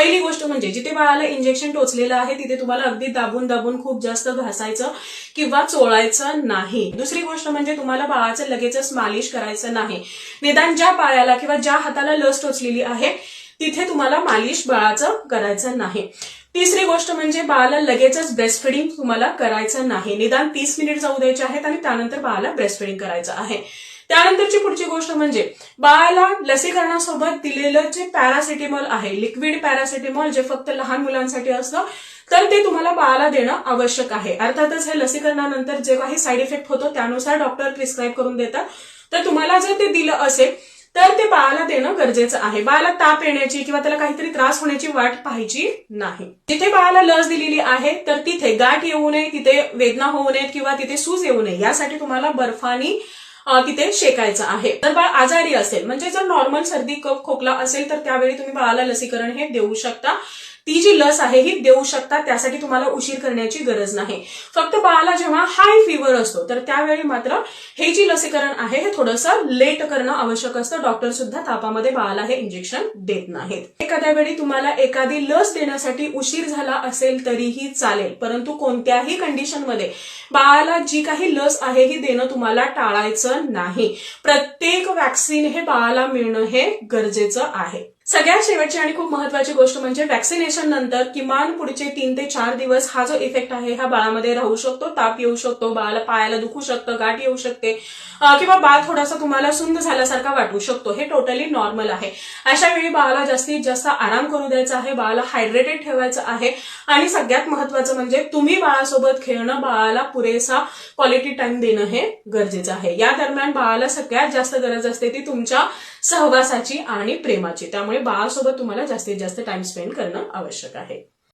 पहिली गोष्ट म्हणजे जिथे बाळाला इंजेक्शन टोचलेलं आहे तिथे तुम्हाला अगदी दाबून दाबून खूप जास्त घासायचं किंवा चोळायचं नाही. दुसरी गोष्ट म्हणजे तुम्हाला बाळाचं लगेचच मालिश करायचं नाही. निदान ज्या पायाला किंवा ज्या हाताला लस टोचलेली आहे तिथे तुम्हाला मालिश बाळाचं करायचं नाही. तिसरी गोष्ट म्हणजे बाळाला लगेचच ब्रेस्ट फिडिंग तुम्हाला करायचं नाही. निदान तीस मिनिट जाऊ द्यायचे आहेत आणि त्यानंतर बाळाला ब्रेस्ट फिडिंग करायचं आहे. त्यानंतरची पुढची गोष्ट म्हणजे बाळाला लसीकरणासोबत दिलेलं जे पॅरासिटेमॉल आहे लिक्विड पॅरासिटेमॉल जे फक्त लहान मुलांसाठी असतं तर ते तुम्हाला बाळाला देणं आवश्यक आहे. अर्थातच हे लसीकरणानंतर जे काही साईड इफेक्ट होतो त्यानुसार डॉक्टर प्रिस्क्राईब करून देतात. तर तुम्हाला जर ते दिलं असेल तर ते बाळाला देणं गरजेचं आहे. बाळाला ताप येण्याची किंवा त्याला काहीतरी त्रास होण्याची वाट पाहायची नाही. जिथे बाळाला लस दिलेली आहे तर तिथे गाठ येऊ नये तिथे वेदना होऊ नयेत किंवा तिथे सूज येऊ नये यासाठी तुम्हाला बर्फानी तिथे शेकायचं आहे. जर बाळ आजारी असेल म्हणजे जर नॉर्मल सर्दी कफ खोकला असेल तर त्यावेळी तुम्ही बाळाला लसीकरण हे देऊ शकता. ती जी लस आहे ही देऊ शकता त्यासाठी तुम्हाला उशीर करण्याची गरज नाही. फक्त बाळाला जेव्हा हाय फिवर असतो तर त्यावेळी मात्र हे जी लसीकरण आहे हे थोडंसं लेट करणं आवश्यक असतं. डॉक्टर सुद्धा तापामध्ये बाळाला हे इंजेक्शन देत नाहीत. एखाद्या वेळी तुम्हाला एखादी लस देण्यासाठी उशीर झाला असेल तरीही चालेल. परंतु कोणत्याही कंडिशनमध्ये बाळाला जी काही लस आहे ही देणं तुम्हाला टाळायचं नाही. प्रत्येक वॅक्सिन हे बाळाला मिळणं हे गरजेचं आहे. सगळ्यात शेवटची आणि खूप महत्वाची गोष्ट म्हणजे वॅक्सिनेशन नंतर किमान पुढचे तीन ते चार दिवस हा जो इफेक्ट आहे हा बाळामध्ये राहू शकतो ताप येऊ शकतो बाळाला पायाला दुखू शकतं गाठ येऊ शकते किंवा बाळ थोडासा तुम्हाला सुंद झाल्यासारखा वाटू शकतो. हे टोटली नॉर्मल आहे. अशा वेळी बाळाला जास्तीत जास्त आराम करू द्यायचा आहे बाळाला हायड्रेटेड ठेवायचं आहे. आणि सगळ्यात महत्वाचं म्हणजे तुम्ही बाळासोबत खेळणं बाळाला पुरेसा क्वालिटी टाइम देणं हे गरजेचं आहे. या दरम्यान बाळाला सगळ्यात जास्त गरज असते ती तुमच्या सहवासाची आणि प्रेमाची. त्यामुळे बाळासोबत तुम्हाला जास्तीत जास्त टाइम स्पेंड करणं आवश्यक आहे.